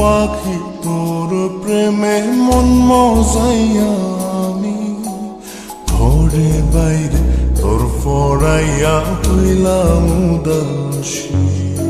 পাখি তোর প্রেমে মন মজাইয়া আমি। ঘরে বাইরে তোর ফরাইয়া হইলাম উদাসী।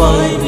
আমি